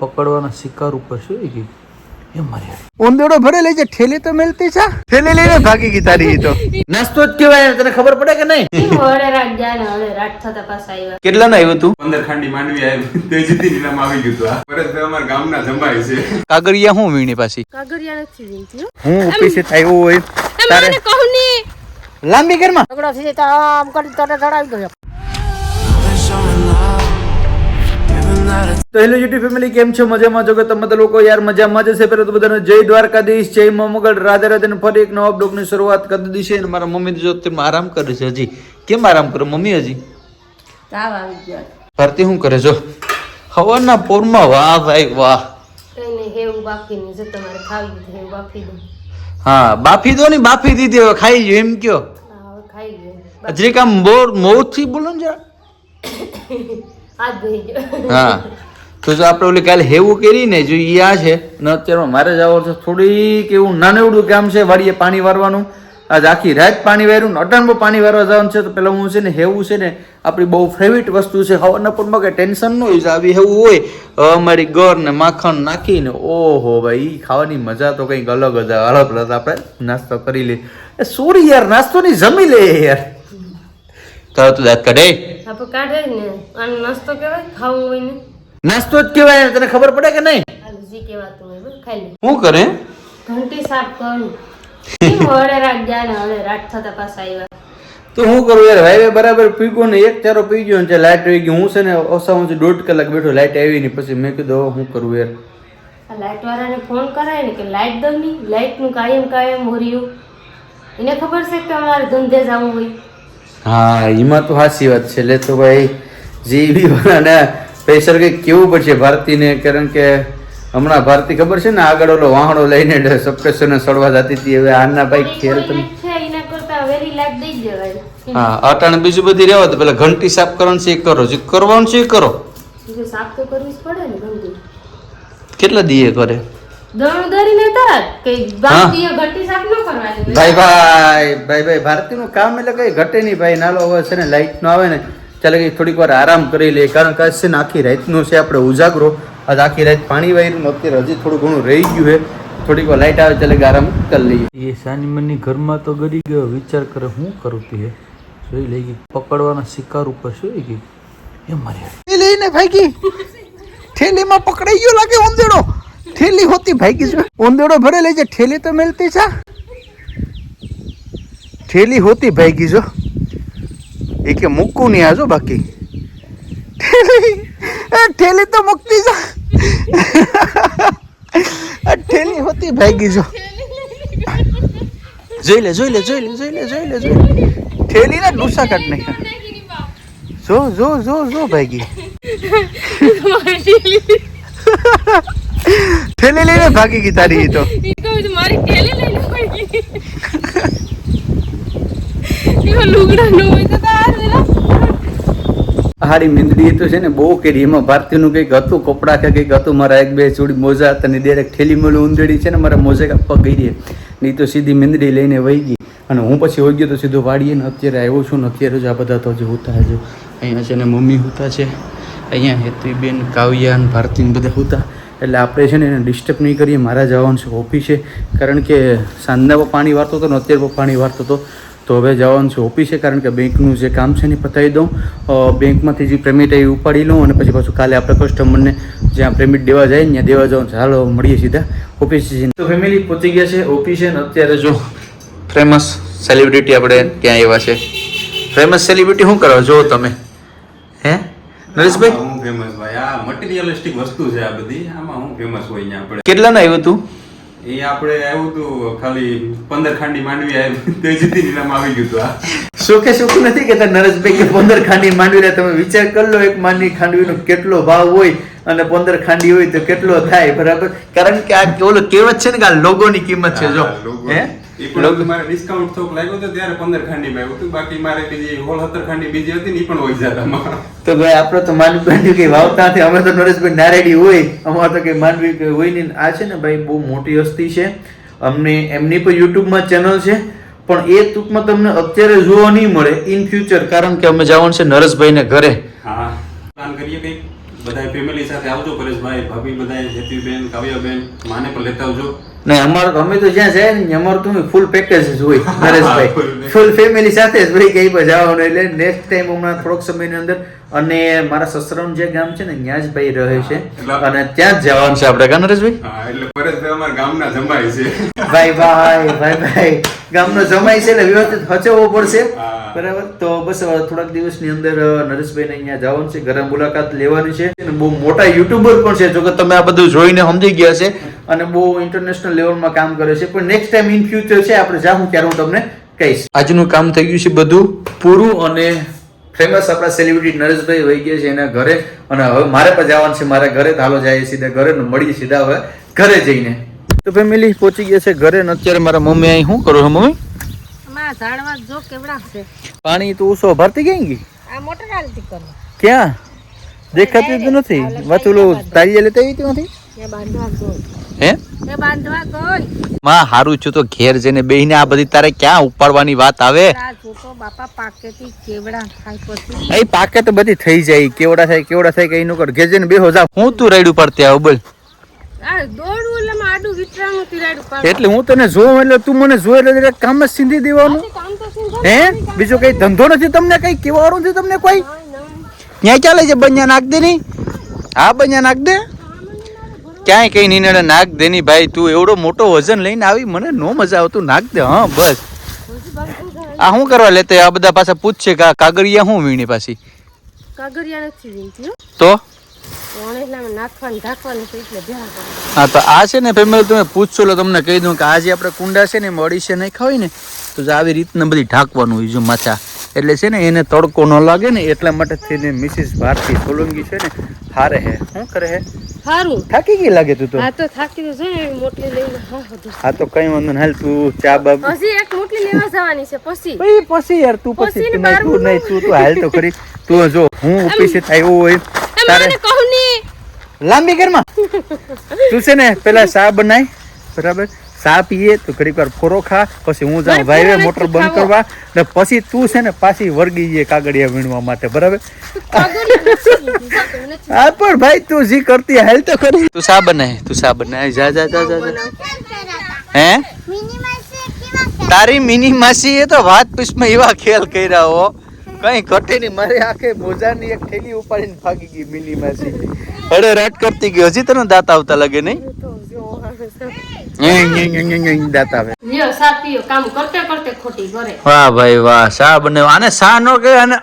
પકડવાના શિકાર ઉપર શું એ ગઈ ભરે ઠેલી તો મેલતી છે? ઠેલી લઈને ભાગી ગઈ તારી તો. નાસ્તો જ કેવાય તને ખબર પડે કે નહીં? હળે રાત ગયા ને રાત થતા પાછા આવ્યા. કેટલા ના આવ્યું તું? પંદર ખાંડી માંડવી આવી તેજીથી નીલામ આવી ગયું હતું આ પરેશભાઈ ગામના જમાય છે. કાગળિયા હું વીણી પાછી? કાગરિયા નથી હું. ઓફિસે આવ્યો હોય તારે કહું ની લાંબી ઘરમાં? ઝઘડો થઈ જાય તો આમ કરી તને ચડાવી દો તો હેલો યુટ્યુબ ફેમિલી કેમ છો? મજામાં છો કે તમે તો લોકો યાર મજામાં જ હશે. પહેલા તો બધાને જય દ્વારકાધીશ જય મોમગઢ રાધે રાધે ને ફરી એક નવા બ્લોગની શરૂઆત કરી દીધી છે. અને મારા મમ્મી જો તેમાં આરામ કરે છે હજી. કેમ આરામ કરો મમ્મી હજી? તાવ આવી ગયો. ભારતી શું કરે છો હવાના પોરમાં વાહ ભાઈ વાહ. જો હા બાફી દો ને બાફી દીધી હવે ખાઈ જો એમ કયો? હા હવે ખાઈ ગયો. હજી કામ બોર મોથી બોલો ને જરા હા. તો જો આપણે ઓલી કાલે હેવું કરી ને જો એ આ છે, ને અત્યારમાં મારે જવાનું છે. થોડીક એવું નાનું એવડું કામ છે, વાડીએ પાણી વારવાનું. આજ આખી રાત પાણી વાર્યું ને અટાણમાં પાણી વારવા જવાનું છે, તો પેલા હું છે ને હેવું છે ને, આપણી બહુ ફેવરિટ વસ્તુ છે, હવાના પણ કઈ ટેન્શન ન હોય આવી હેવું હોય, અમારી ગોર ને માખણ નાખીને, ઓહો ભાઈ ખાવાની મજા તો કંઈક અલગ જ અલગ આપણે નાસ્તો કરી લઈએ. સોરી યાર નાસ્તો ની જમી લે યાર. તારો તો દાંત કાઢે. આપણે કાઢે ને. અને નાસ્તો કહેવાય? ખાવું હોય ને. નાસ્તો જ કહેવાય તને ખબર પડે કે નહીં? જી કહેવાતું હોય ખાઈ લે. શું કરે? ઘંટી સાફ કરું. હવે રાત ગયા ને હવે રાત થતા પાછા આવ્યા તો હું કરું યાર હાઈવે બરાબર પીગો ને એક ચારો પી ગયો ને લાઈટ આવી ગઈ. હું છે ને ઓછા ઓછી દોઢ કલાક બેઠો લાઈટ આવી ને પછી મેં કીધું શું કરું યાર? આ લાઇટ વાળાને ફોન કરાય ને કે લાઈટ દઉં નહીં લાઈટનું કાયમ કાયમ હોર્યું એને ખબર છે કે અમારે ધંધે જવું હોય? હા એમાં તો હાસી વાત છે. લે તો ભાઈ જીવી અને પ્રેશર કંઈક કેવું પડશે? ભારતીને કારણ કે હમણાં ભારતી ખબર છે ને આગળ ઓલો વાહણો લઈને સપ્રેશરને સડવા જતી હતી. હવે આના ભાઈ ખેલ તમે હા અટાણે બીજું બધી રહેવા તો પેલા ઘંટી સાફ કરવાનું છે એ કરો. જે કરવાનું છે એ કરો. સાફ તો કરવી જ પડે ને કેટલા દીએ કરે ભાઈ ભાઈ ભાઈ ભાઈ ભારતીનું કામ એટલે કઈ ઘટે નહીં ભાઈ. નાલો હવે છે ને લાઈટ નો આવે ને ચાલે કે થોડીક વાર આરામ કરી લઈએ. કારણ કે છે ને આખી રાતનું છે આપણે ઉજાગરો. આજ આખી રાત પાણી વાયરું ને અત્યારે હજી થોડું ઘણું રહી ગયું છે. થોડીક વાર લાઈટ આવે ચાલે કે આરામ કરી લઈએ. એ સાનીમનની ઘરમાં તો ગરી ગયો. વિચાર કરે હું કરું તે? જોઈ લઈ ગઈ પકડવાના શિકાર ઉપર સુઈ ગઈ. એ મારી લઈને ભાગી. ઠેલીમાં પકડાઈ ગયો લાગે ઉંદેડો ઠેલી હોતી ભાગી છે ઉંદેડો ભરે લેજે ઠેલી તો મેલતી છે. ઠેલી હોતી ભાગી જો એ કે મૂકું નહીં આજો બાકી. ઠેલી ઠેલી તો મૂકતી જા ઠેલી હોતી ભાગી જો જોઈ લે જોઈ લે જોઈ લે જોઈ લે જોઈ લે જોઈ લે. ઠેલી ના ડૂસા કાઢ નાખ્યા. જો જો જો જો ભાગી. ઠેલી લઈને ભાગી ગઈ તારી તો. મારી ઠેલી લઈને તાર હારી મીંદડી તો છે ને બહુ કરી. એમાં ભારતીયનું કંઈક હતું કપડા કે કંઈક હતું મારા એક બે જોડી મોજા હતા ને ઠેલી મેળું ઊંધેડી છે ને મારા મોજા કાપવા ગઈ રહી. નહીં તો સીધી મીંદડી લઈને વહી ગઈ. અને હું પછી હોઈ ગયો તો સીધો વાળીએ ને અત્યારે આવ્યો છું ને અત્યારે જ આ બધા તો જે હોતા છે. અહીંયા છે ને મમ્મી હોતા છે. અહીંયા હેતુબેન કાવ્યા ને ભારતી ને બધા હોતા. એટલે આપણે છે ને એને ડિસ્ટર્બ નહીં કરીએ મારા જવાનું છે? ઓફિસે કારણ કે સાંજના પાણી વારતો હતો ને અત્યારે પણ પાણી વારતો હતો. તો હવે જવાનું છે? ઓફિસે કારણ કે બેંકનું જે કામ છે ને પતાવી દઉં. બેંકમાંથી જે પેમેન્ટ એ ઉપાડી લઉં અને પછી પાછું કાલે આપણે કસ્ટમરને જ્યાં પેમેન્ટ દેવા જાય ને ત્યાં દેવા જવાનું છે હાલો મળીએ સીધા. ઓફિસે જઈને તો ફેમિલી પહોંચી ગયા છે ઓફિસે ને અત્યારે જો ફેમસ સેલિબ્રિટી આપણે ત્યાં આવ્યા છે? ફેમસ સેલિબ્રિટી શું કરો? જો તમે. હે? નરેશભાઈ? ફેમસ ભાઈ. આ મટીરિયલિસ્ટિક વસ્તુ છે આ બધી. આમાં હું ફેમસ હોય અહીંયા આપણે. કેટલાનું આવ્યું હતું એ આપણે આવ્યું હતું ખાલી પંદર ખાંડી માંડવી આવી. તેજીથી નીલામ આવી ગયું હતું આ સુખે સુખ નથી કે નરેશભાઈ કે પંદર ખાંડી માંડવી તમે વિચાર કરી લો એક માનની ખાંડવીનો કેટલો ભાવ હોય અને પંદર ખાંડી હોય તો કેટલો થાય બરાબર? કારણ કે આ ઓલો કહેવત છે ને કે આ લોગોની કિંમત છે જો. હે? એ પણ મારે ડિસ્કાઉન્ટ થોક લાગ્યો હતું ત્યારે પંદર ખાંડી માં આવ્યું હતું. બાકી મારે બીજી હોલ સત્તર ખાંડી બીજી હતી ને એ પણ હોય જતા તો ભાઈ આપણે તો માનવી માંડવી કે વાવતા થી અમે તો નરેશભાઈ નારેડી હોય. અમારે તો કે માનવી હોય ને આ છે ને ભાઈ બહુ મોટી હસ્તી છે. અમને એમની પણ યુટ્યુબમાં ચેનલ છે. પણ એ ટૂંકમાં તમને અત્યારે જોવા નહીં મળે. ઇન ફ્યુચર કારણ કે અમે જવાનું છે નરેશભાઈને ઘરે. હા. પ્લાન કરીએ કંઈક. બધા ફેમિલી સાથે આવજો પરેશભાઈ ભાભી બધા કાવ્ય બેન માને પણ લેતા આવજો. ને અમારું તો અમે તો જ્યાં જાય ને અમારું તો ફૂલ પેકેજ જ હોય નરેશભાઈ. ફૂલ ફેમિલી સાથે જ ભાઈ કઈ પણ જવાનું એટલે નેક્સ્ટ ટાઈમ હમણાં થોડોક સમયની અંદર અને મારા સસરાનું જે ગામ છે ને ત્યાં જ ભાઈ રહે છે. અને ત્યાં જ જવાનું છે આપણે કા નરેશભાઈ? એટલે પરેશભાઈ અમારા ગામના જમાય છે. ભાઈ ભાઈ ભાઈ ભાઈ. ગામનો જમાય છે એટલે વ્યવસ્થિત હચવવો પડશે. બરાબર? તો બસ થોડાક દિવસની અંદર નરેશભાઈને અહીંયા જવાનું છે. ઘરે મુલાકાત લેવાની છે. અને બહુ મોટા યુટ્યુબર પણ છે. જો કે તમે આ બધું જોઈને સમજી ગયા છે. અને બહુ ઇન્ટરનેશનલ લેવલમાં કામ કરે છે. પણ નેક્સ્ટ ટાઈમ ઇન ફ્યુચર છે આપણે જાઉં ત્યારે હું તમને કહીશ. આજનું કામ થઈ ગયું છે બધું પૂરું અને ફેમસ આપણા સેલિબ્રિટી નરેશભાઈ વહી ગયા છે એના ઘરે. અને હવે મારે પણ જવાનું છે મારા ઘરે તો હાલો જાય સીધા ઘરે મળી મળીએ સીધા હવે ઘરે જઈને. તો ફેમિલી પહોંચી ગયા છે ઘરે ને અત્યારે મારા મમ્મી અહીં શું કરો છો મમ્મી? ઝાડવા જો કેવડા છે. પાણી તો ઓછો ભરતી ક્યાં ગઈ? આ મોટર હાલતી કરો. ક્યાં? દેખાતી તો નથી. વાત ઓલું તારી લેતા આવી બાંધવા ગઈ હે? માં હારું છું તો ઘેર જઈને બેહીને આ બધી તારે ક્યાં ઉપાડવાની વાત આવે? એ પાકે તો બધી થઈ જાય. કેવડા થાય કેવડા થાય કઈ નું કર. ઘેર જઈને બેહો જા હું તું રેડ્યું પડતી આવ બોલ. એટલે હું તને જોઉં એટલે તું મને જોઈ એટલે કામ જ સીધી દેવાનું. હે? બીજો કઈ ધંધો નથી તમને? કઈ કેવાનું નથી તમને કોઈ? ક્યાં ચાલે છે બન્યા નાખ દે નહીં હા બન્યા નાખ દે. ક્યાંય કઈ નીનડે નાખ દે ની ભાઈ તું એવડો મોટો વજન લઈને આવી મને નો મજા આવતું નાખ દે હા બસ. આ શું કરવા લેતે? આ બધા પાછા પૂછશે કે કાગળિયા શું વીણી પાછી? કાગળિયા નથી વીણતી તો. હા તો આ છે ને ફેમિલી તમે પૂછશો એટલે તમને કહી દઉં કે આ જે આપણે કુંડા છે ને મળી છે નહીં હોય ને? તો આવી રીતના બધી ઢાંકવાનું હોય જો માથા. એટલે છે ને એને તડકો ન લાગે ને એટલા માટે થઈને મિસિસ ભારતી સોલંકી છે ને હારે હે. શું કરે હે? સારું થાકી ગઈ લાગે તું તો? હા તો થાકી તો છે ને મોટલી લઈને હા તો કઈ વાંધો નહીં. હાલ તું ચા બાબ પછી એક મોટલી લેવા જવાની છે પછી. પછી પછી યાર તું પછી તું નહીં તું નહીં તું તો હાલ તો ખરી. તું જો હું ઓફિસે આવ્યો હોય તારે કહું ની લાંબી ઘરમાં તું છે ને પેલા ચા બનાય બરાબર? ચા પીએ તો ઘડીક વાર ફોરો ખા પછી હું જાઉં ભાઈ મોટર બંધ કરવા ને પછી તું છે ને પાછી વર્ગી જઈએ કાગળિયા વીણવા માટે બરાબર. હા પણ ભાઈ તું જી કરતી હાલ તો ખરી તું સા બને? તું સા બને? જા જા જા જા. હે? તારી મિની માસી એ તો વાત પૂછમાં એવા ખેલ કર્યા હો. કઈ ઘટે નહીં. મારે આખે મોજાની એક થેલી ઉપાડીને ભાગી ગઈ મિની માસી. અરે રાટ કરતી ગઈ. હજી તને દાંત આવતા લાગે નહીં?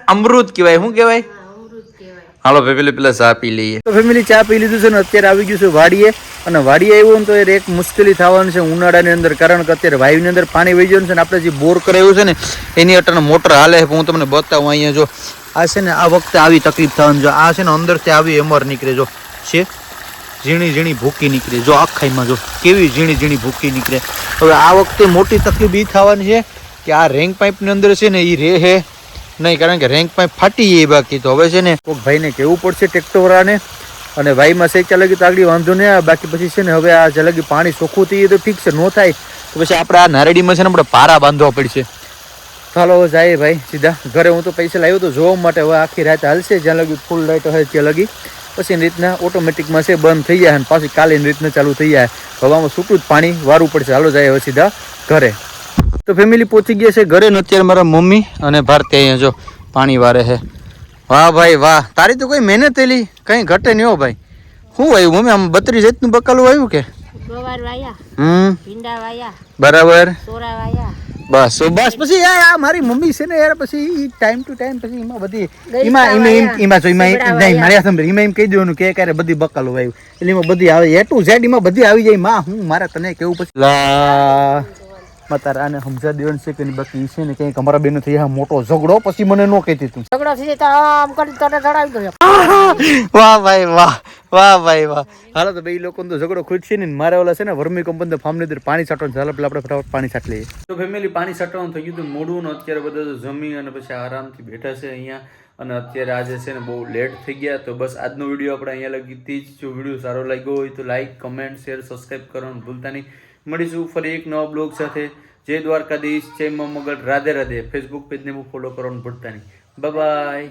અમૃત કહેવાય. શું કહેવાય? હા, અમૃત કહેવાય. હાલો ફેમિલી પેલા ચા પી લઈએ. તો ફેમિલી ચા પી લીધું છે ને અત્યારે આવી ગયું છે વાડીએ. અને વાડીએ આવ્યું ને તો એ એક મુશ્કેલી થવાનું છે ઉનાળાની અંદર કારણ કે અત્યારે વાયુની અંદર પાણી વહી જવાનું છે ને આપણે જે બોર કરાવ્યું છે ને એની અટાણે મોટર હાલે છે. હું તમને બતાવું અહીંયા જો આ છે ને આ વખતે આવી તકલીફ થવાની જો આ છે ને અંદરથી આવી એમર નીકળે જો. છે? ઝીણી ઝીણી ભૂકી નીકળે. જો આખાઈમાં જો કેવી ઝીણી ઝીણી ભૂકી નીકળે. હવે આ વખતે મોટી તકલીફ એ થવાની છે કે આ રેન્ક પાઇપની અંદર છે ને એ રે હે. નહીં, કારણ કે રેન્ક પાઇપ ફાટી એ બાકી. તો હવે છે ને કોઈક ભાઈને કહેવું પડશે ટ્રેક્ટરવાળાને અને ભાઈમાં છે ચાલે તો આગળ વાંધો નહીં આવે. બાકી પછી છે ને હવે આ જલગી પાણી ચોખ્ખું થઈ તો ઠીક છે, ન થાય. તો પછી આપણે આ નારડીમાં છે ને આપણે પારા બાંધવા પડશે. ચાલો જાય ભાઈ સીધા. ઘરે હું તો પૈસા લાવ્યો તો જોવા માટે હવે આખી રાત હાલશે. જ્યાં લગી ફૂલ લાઈટ હોય ત્યાં લગી. પછી એની રીતના ઓટોમેટિકમાં છે બંધ થઈ જાય અને પાછી કાલે એની રીતના ચાલુ થઈ જાય. હવામાં છૂટું જ પાણી વારવું પડશે. ચાલો જાય હવે સીધા ઘરે. તો ફેમિલી પહોંચી ગયા છે ઘરે ને અત્યારે મારા મમ્મી અને ભારતી અહીંયા જો પાણી વારે છે. વાહ ભાઈ વાહ. તારી તો કોઈ મહેનત એલી. કઈ ઘટે નહીં હો ભાઈ. શું આવ્યું મમ્મી? આમ બત્રીસ જાતનું બકાલું આવ્યું કે? હમ. બરાબર. બસ. બસ પછી યાર આ મારી મમ્મી છે ને યાર પછી ટાઈમ ટુ ટાઈમ પછી એમાં બધી એમાં એમાં એમાં જો એમાં નહીં. મારી સાંભળ એમાં એમ કહી દેવાનું કે ક્યારે બધી બકાલ હોય એટલે એમાં બધી આવે એ ટુ ઝેડ એમાં બધી આવી જાય. માં હું મારે તને કેવું પછી? લા. માં તારે આને સમજા દેવાનું છે કે બાકી છે ને કંઈક અમારા બેનો થઈ આ મોટો ઝઘડો પછી મને ન કહેતી તું. ઝઘડો થઈ જાય તો આમ કરી તને ચડાવી દો વાહ ભાઈ વાહ. વાહ ભાઈ વાહ. હાલો તો બે લોકોનો તો ઝઘડો ખુદ છે ને મારે ઓલા છે ને વર્મી કંપની ફાર્મની અંદર પાણી છાંટવાનું ચાલો પેલા આપણે ફટાફટ પાણી છાંટ લઈએ. તો ફેમિલી પાણી છાંટવાનું થઈ ગયું હતું મોડું ને અત્યારે બધા જમી અને પછી આરામથી બેઠા છે અહીંયા. અને અત્યારે આજે છે ને બહુ લેટ થઈ ગયા તો બસ આજનો વીડિયો આપણે અહીંયા લગી જ. જો વીડિયો સારો લાગ્યો હોય તો લાઈક કમેન્ટ શેર સબસ્ક્રાઈબ કરવાનું ભૂલતા નહીં. મળીશું ફરી એક નવા બ્લોગ સાથે. જય દ્વારકાધીશ જય મગર રાધે રાધે. ફેસબુક પેજને હું ફોલો કરવાનું ભૂલતા નહીં. બાય